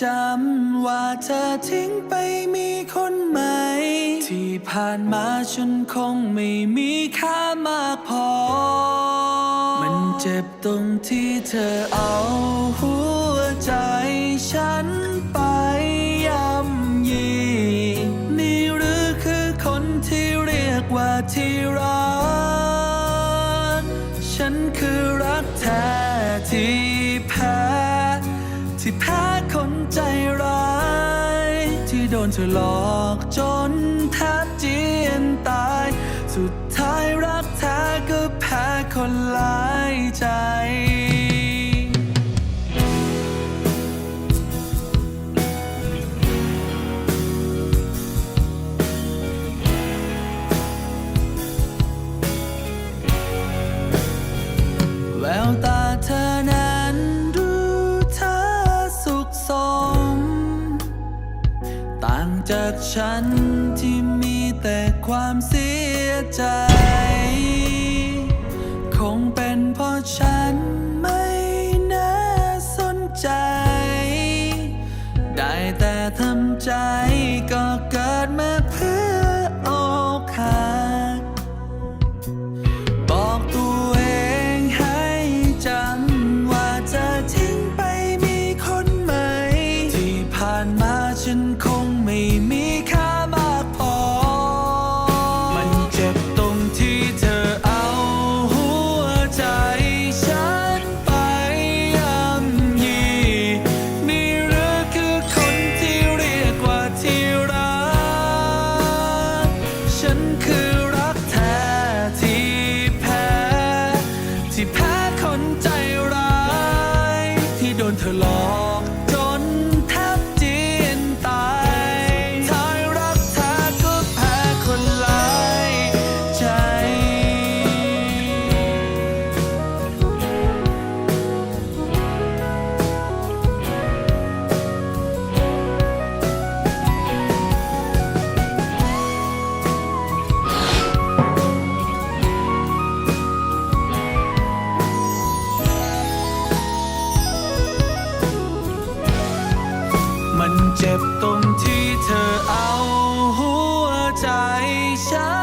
จำว่าเธอทิ้งไปมีคนใหม่ ที่ผ่านมาฉันคงไม่มีค่ามากพอ มันเจ็บตรงที่เธอเอาหัว คนใจร้าย ที่โดนเธอหลอกจนแทบจีนตาย สุดท้ายรักแท้ก็แพ้คนหลายใจ จากฉันที่มีแต่ความเสียใจ ฉัน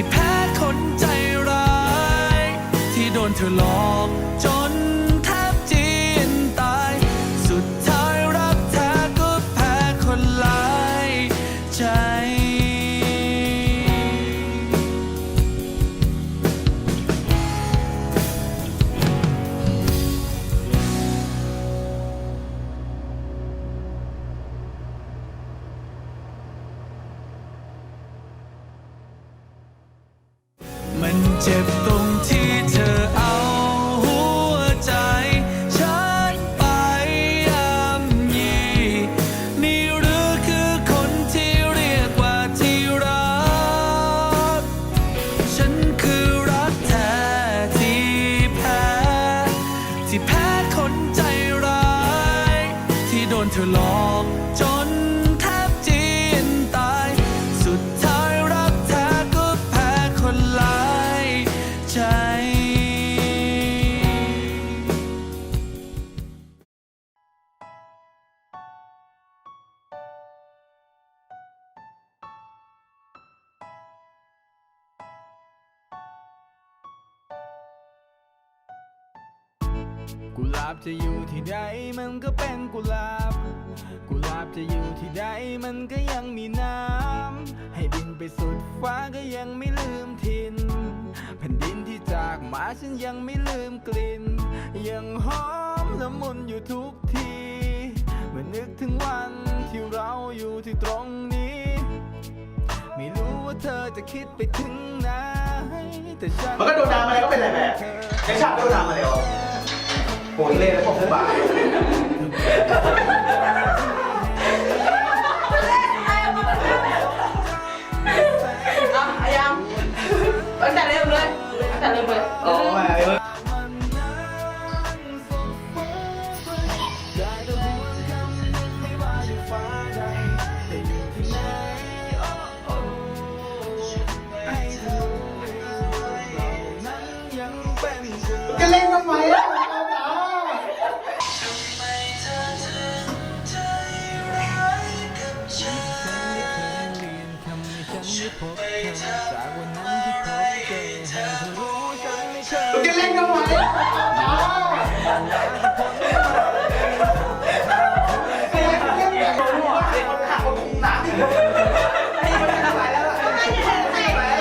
ที่แพ้คนใจร้าย ที่โดนเธอหลอกจน 解放体 กุหลาบจะอยู่ที่ใดมันก็เป็นกุหลาบ กุหลาบจะอยู่ที่ใดมันก็ยังมีน้ำ ให้บินไปสุดฟ้าก็ยังไม่ลืมทินแผ่นดินที่จากมาฉันยังไม่ลืมกลิ่น ยังหอมละมุนอยู่ทุกทีเมื่อนึกถึงวันที่เราอยู่ที่ตรงนี้ ไม่รู้ว่าเธอจะคิดไปถึงไหนแต่ฉัน มันก็โดนน้ำอะไรก็เป็นไรแบบยังชอบโดนน้ำอะไรหรอ โหเล่แล้วพวกผมบ้าอ่ นไม่เคยจะเล่นทำไม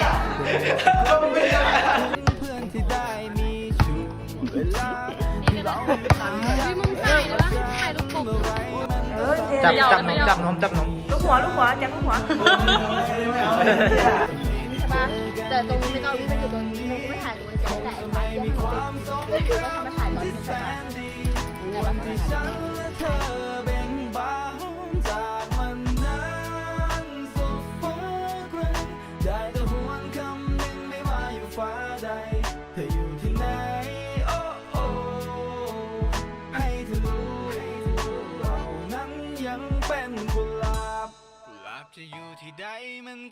ล่ะก็มันเป็นอะไรเพื่อนที่ได้มีช่วงเวลาที่เราทำให้มึงถ่ายเลยวะถ่ายลูกกบจับจับนมจับนมจับนมลูกหัวลูกหัวจับลูกหัวใช่ ปะแต่ตรงนี้ไม่ต้องวิ่งไปอยู่ตรงนี้มึงไม่ถ่ายเลยจะแต่ไอ้ไม้ที่มันติดก็ทำมาถ่ายตอนที่สนามไงวะที่ฉันและเธอเบ่งบานจากมันนั้นสุดฟ้าไกลได้แต่หวนคำหนึ่งไม่ว่ายู่ฟ้าใดเธออยู่ที่ไหนโอ้โอ้ให้เช้านั้นยังเป็นกุหลาบกุหลาบจะอยู่ที่ใดมัน